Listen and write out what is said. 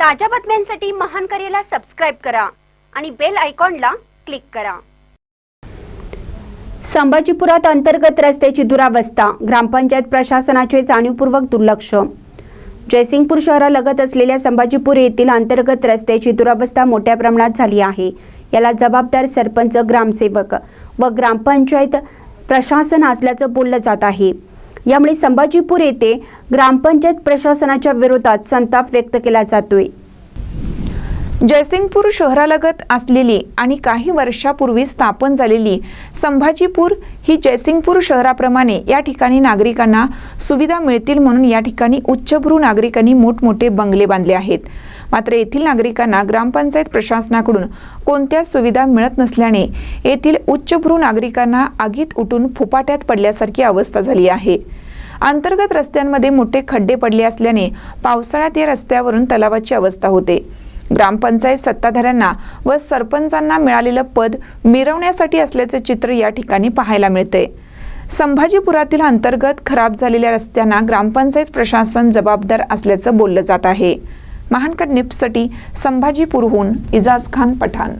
ताज्या बातम्यांसाठी महान करेला सबस्क्राईब करा आणि बेल आयकॉनला क्लिक करा. संभाजीपुरात अंतर्गत रस्त्याची दुरावस्था ग्रामपंचायत प्रशासनाचे जाणीवपूर्वक दुर्लक्ष. जयसिंगपूर शहरालगत असलेल्या संभाजीपूर येथील अंतर्गत रस्त्याची दुरावस्था मोठ्या प्रमाणात झाली आहे. याला जबाबदार सरपंच ग्रामसेवक व ग्रामपंचायत प्रशासन असल्याचं बोललं जात आहे. यामुळे संभाजीपूर येथे ग्रामपंचायत प्रशासनाच्या विरोधात संताप व्यक्त केला जातोय. जयसिंगपूर शहरालगत असलेली आणि काही वर्षापूर्वी स्थापन झालेली संभाजीपूर ही जयसिंगपूर शहराप्रमाणे या ठिकाणी नागरिकांना सुविधा मिळतील म्हणून या ठिकाणी उच्चभ्रू नागरिकांनी मोठमोठे बंगले बांधले आहेत. मात्र येथील नागरिकांना ग्रामपंचायत प्रशासनाकडून कोणत्याच सुविधा मिळत नसल्याने येथील उच्चभ्रू नागरिकांना आगीत उठून फुपाट्यात पडल्यासारखी अवस्था झाली आहे. अंतर्गत रस्त्यांमध्ये मोठे खड्डे पडले असल्याने पावसाळ्यात या रस्त्यावरून तलावाची अवस्था होते. ग्रामपंचायत सत्ताधाऱ्यांना व सरपंचांना मिळालेलं पद मिरवण्यासाठी असल्याचे चित्र या ठिकाणी पाहायला मिळते संभाजीपुरातील अंतर्गत खराब झालेल्या रस्त्यांना ग्रामपंचायत प्रशासन जबाबदार असल्याचं बोललं जात आहे. महानकर निप्ससाठी संभाजीपूरहून इजाज खान पठाण.